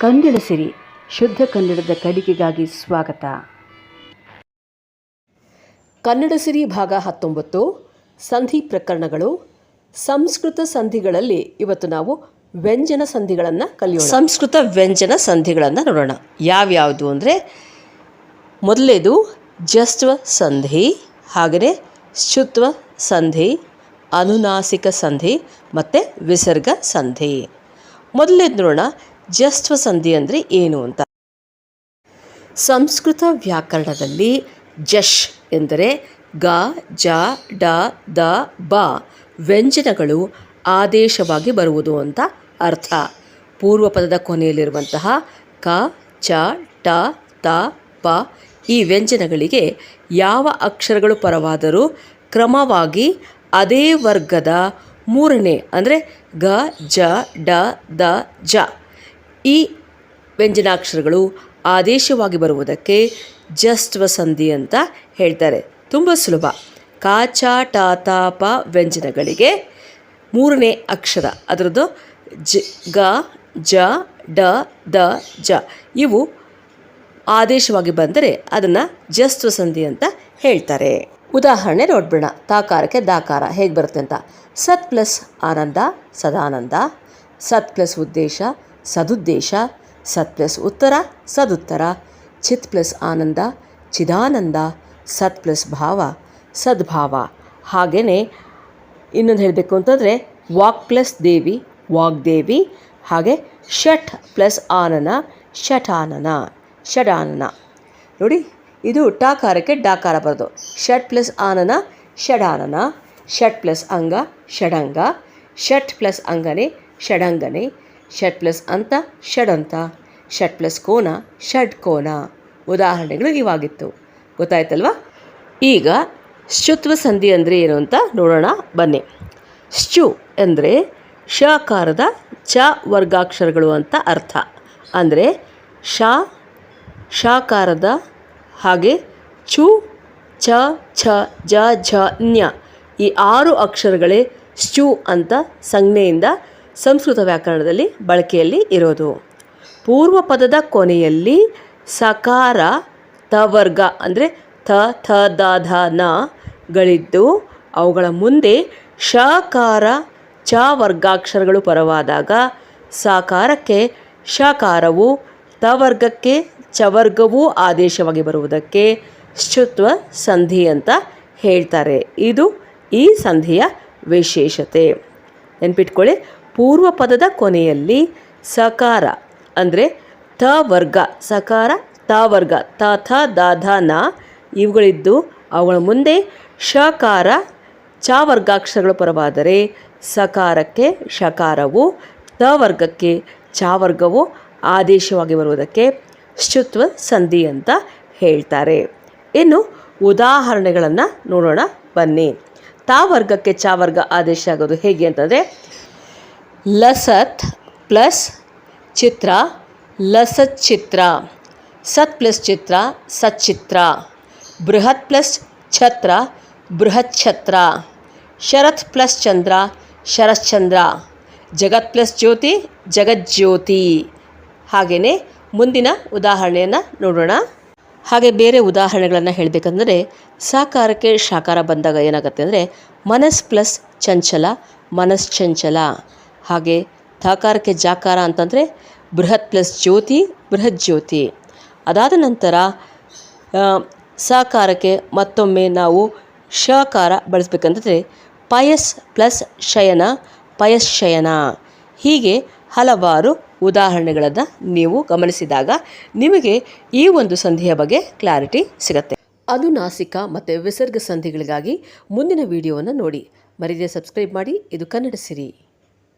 ಕನ್ನಡ ಸಿರಿ ಶುದ್ಧ ಕನ್ನಡದ ಕಡಿಕೆಗಾಗಿ ಸ್ವಾಗತ. ಕನ್ನಡ ಸಿರಿ ಭಾಗ ಹತ್ತೊಂಬತ್ತು ಸಂಧಿ ಪ್ರಕರಣಗಳು. ಸಂಸ್ಕೃತ ಸಂಧಿಗಳಲ್ಲಿ ಇವತ್ತು ನಾವು ವ್ಯಂಜನ ಸಂಧಿಗಳನ್ನು ಕಲಿಯೋಣ. ಸಂಸ್ಕೃತ ವ್ಯಂಜನ ಸಂಧಿಗಳನ್ನು ನೋಡೋಣ. ಯಾವ್ಯಾವುದು ಅಂದರೆ ಮೊದಲೇದು ಜಸ್ತ್ವ ಸಂಧಿ ಹಾಗೆಯೇ ಶುತ್ವ ಸಂಧಿ ಅನುನಾಸಿಕ ಸಂಧಿ ಮತ್ತು ವಿಸರ್ಗ ಸಂಧಿ. ಮೊದಲೇದು ನೋಡೋಣ ಜಸ್ತ್ವ ಸಂಧಿ ಅಂದರೆ ಏನು ಅಂತ. ಸಂಸ್ಕೃತ ವ್ಯಾಕರಣದಲ್ಲಿ ಜಶ್ ಎಂದರೆ ಗ, ಜ, ಡ, ದ, ಬ ವ್ಯಂಜನಗಳು ಆದೇಶವಾಗಿ ಬರುವುದು ಅಂತ ಅರ್ಥ. ಪೂರ್ವ ಪದದ ಕೊನೆಯಲ್ಲಿರುವಂತಹ ಕ, ಚ, ಟ, ತ, ಪ ಈ ವ್ಯಂಜನಗಳಿಗೆ ಯಾವ ಅಕ್ಷರಗಳು ಪರವಾದರೂ ಕ್ರಮವಾಗಿ ಅದೇ ವರ್ಗದ ಮೂರನೇ ಅಂದರೆ ಗ, ಜ, ಡ, ದ, ಜ ಈ ವ್ಯಂಜನಾಕ್ಷರಗಳು ಆದೇಶವಾಗಿ ಬರುವುದಕ್ಕೆ ಜಸ್ತ್ವ ಸಂಧಿ ಅಂತ ಹೇಳ್ತಾರೆ. ತುಂಬ ಸುಲಭ. ಕಾಚ ಟಾತಾಪ ವ್ಯಂಜನಗಳಿಗೆ ಮೂರನೇ ಅಕ್ಷರ. ಅದರದ್ದು ಜ, ಗ, ಜ, ಡ, ದ, ಜ. ಇವು ಆದೇಶವಾಗಿ ಬಂದರೆ ಅದನ್ನು ಜಸ್ತ್ವ ಸಂಧಿ ಅಂತ ಹೇಳ್ತಾರೆ. ಉದಾಹರಣೆ ನೋಡ್ಬಿಡೋಣ. ತಾಕಾರಕ್ಕೆ ದಾಕಾರ ಹೇಗೆ ಬರುತ್ತೆ ಅಂತ. ಸತ್ ಪ್ಲಸ್ ಆನಂದ, ಸದಾನಂದ. ಸತ್ ಪ್ಲಸ್ ಉದ್ದೇಶ ಸದುದ್ದೇಶ, ಸತ್ ಪ್ಲಸ್ ಉತ್ತರ, ಸದುತ್ತರ, ಚಿತ್ ಪ್ಲಸ್ ಆನಂದ, ಚಿದಾನಂದ, ಸತ್ ಪ್ಲಸ್ ಭಾವ, ಸದ್ಭಾವ. ಹಾಗೆಯೇ ಇನ್ನೊಂದು ಹೇಳಬೇಕು ಅಂತಂದರೆ ವಾಕ್ ಪ್ಲಸ್ ದೇವಿ ವಾಗ್ದೇವಿ ಹಾಗೆ ಷಟ್ ಪ್ಲಸ್ ಆನನ, ಷಟಾನನ, ಷಡಾನನ. ನೋಡಿ, ಇದು ಟಾಕಾರಕ್ಕೆ ಡಾಕಾರ ಬರೋದು. ಷಟ್ ಪ್ಲಸ್ ಆನನ, ಷಡಾನನ, ಷಟ್ ಪ್ಲಸ್ ಅಂಗ, ಷಡಂಗ, ಷಟ್ ಪ್ಲಸ್ ಅಂಗನೆ, ಷಡಂಗನೆ ಷಟ್ ಪ್ಲಸ್ ಅಂತ ಷಡಂತ ಷಟ್ ಪ್ಲಸ್ ಕೋನ ಷಡ್ಕೋನ ಉದಾಹರಣೆಗಳು ಇವಾಗಿತ್ತು. ಗೊತ್ತಾಯ್ತಲ್ವಾ? ಈಗ ಶುತ್ವ ಸಂಧಿ ಅಂದರೆ ಏನು ಅಂತ ನೋಡೋಣ, ಬನ್ನಿ. ಶು ಅಂದರೆ ಶಕಾರದ ಚ ವರ್ಗಾಕ್ಷರಗಳು ಅಂತ ಅರ್ಥ. ಅಂದರೆ ಶ ಶಾಕಾರದ ಹಾಗೆ ಚು ಚ ಛ, ಜ, ಝ, ನ್ಯ ಈ ಆರು ಅಕ್ಷರಗಳೇ ಸ್ಚು ಅಂತ ಸಂಜ್ಞೆಯಿಂದ ಸಂಸ್ಕೃತ ವ್ಯಾಕರಣದಲ್ಲಿ ಬಳಕೆಯಲ್ಲಿ ಇರೋದು. ಪೂರ್ವ ಪದದ ಕೊನೆಯಲ್ಲಿ ಸಕಾರ, ತವರ್ಗ, ಅಂದರೆ ಥ ಥ, ದ, ಧ, ನ ಗಳಿದ್ದು ಅವುಗಳ ಮುಂದೆ ಶಕಾರ, ಚ ವರ್ಗಾಕ್ಷರಗಳು ಪರವಾದಾಗ ಸಾಕಾರಕ್ಕೆ ಶಕಾರವು, ತವರ್ಗಕ್ಕೆ ಚವರ್ಗವೂ ಆದೇಶವಾಗಿ ಬರುವುದಕ್ಕೆ ಶುತ್ವ ಸಂಧಿ ಅಂತ ಹೇಳ್ತಾರೆ. ಇದು ಈ ಸಂಧಿಯ ವಿಶೇಷತೆ. ನೆನ್ಪಿಟ್ಕೊಳ್ಳಿ. ಪೂರ್ವ ಪದದ ಕೊನೆಯಲ್ಲಿ ಸಕಾರ, ಅಂದರೆ ತ ವರ್ಗ, ಸಕಾರ, ತ ವರ್ಗ, ತ, ಥ, ದ, ಧ, ನ, ಇವುಗಳಿದ್ದು ಅವುಗಳ ಮುಂದೆ ಶಕಾರ, ಚ ವರ್ಗಾಕ್ಷರಗಳು ಪರವಾದರೆ ಸಕಾರಕ್ಕೆ ಶಕಾರವು, ತ ವರ್ಗಕ್ಕೆ ಚ ವರ್ಗವು ಆದೇಶವಾಗಿ ಬರುವುದಕ್ಕೆ ಶುತ್ವ ಸಂಧಿ ಅಂತ ಹೇಳ್ತಾರೆ. ಇನ್ನು ಉದಾಹರಣೆಗಳನ್ನು ನೋಡೋಣ ಬನ್ನಿ. ತಾ ವರ್ಗಕ್ಕೆ ಚ ವರ್ಗ ಆದೇಶ ಆಗೋದು ಹೇಗೆ ಅಂತಂದರೆ ಲಸತ್ ಪ್ಲಸ್ ಚಿತ್ರ, ಲಸತ್ ಚಿತ್ರ. ಸತ್ ಪ್ಲಸ್ ಚಿತ್ರ ಸಚ್ಚಿತ್ರ ಬೃಹತ್ ಪ್ಲಸ್ ಛತ್ರ, ಬೃಹತ್ ಛತ್ರ. ಶರತ್ ಪ್ಲಸ್ ಚಂದ್ರ ಶರಶ್ಚಂದ್ರ ಜಗತ್ ಪ್ಲಸ್ ಜ್ಯೋತಿ ಜಗಜ್ಯೋತಿ ಹಾಗೆಯೇ ಮುಂದಿನ ಉದಾಹರಣೆಯನ್ನು ನೋಡೋಣ. ಹಾಗೆ ಬೇರೆ ಉದಾಹರಣೆಗಳನ್ನು ಹೇಳಬೇಕಂದ್ರೆ ಸಾಕಾರಕ್ಕೆ ಶಾಕಾರ ಬಂದಾಗ ಏನಾಗುತ್ತೆ ಅಂದರೆ ಮನಸ್ ಪ್ಲಸ್ ಚಂಚಲ ಮನಶ್ಚಂಚಲ ಹಾಗೆ ಥಕಾರಕ್ಕೆ ಜಾಕಾರ ಅಂತಂದರೆ ಬೃಹತ್ ಪ್ಲಸ್ ಜ್ಯೋತಿ, ಬೃಹತ್ ಜ್ಯೋತಿ. ಅದಾದ ನಂತರ ಸಕಾರಕ್ಕೆ ಮತ್ತೊಮ್ಮೆ ನಾವು ಶಕಾರ ಬಳಸಬೇಕಂತಂದರೆ ಪಯಸ್ ಪ್ಲಸ್ ಶಯನ, ಪಯಸ್ ಶಯನ. ಹೀಗೆ ಹಲವಾರು ಉದಾಹರಣೆಗಳನ್ನು ನೀವು ಗಮನಿಸಿದಾಗ ನಿಮಗೆ ಈ ಒಂದು ಸಂಧಿಯ ಬಗ್ಗೆ ಕ್ಲಾರಿಟಿ ಸಿಗುತ್ತೆ. ಅದು ನಾಸಿಕ ಮತ್ತು ವಿಸರ್ಗ ಸಂಧಿಗಳಿಗಾಗಿ ಮುಂದಿನ ವಿಡಿಯೋವನ್ನು ನೋಡಿ. ಮರಿದೇ ಸಬ್ಸ್ಕ್ರೈಬ್ ಮಾಡಿ. ಇದು ಕನ್ನಡ ಸಿರಿ.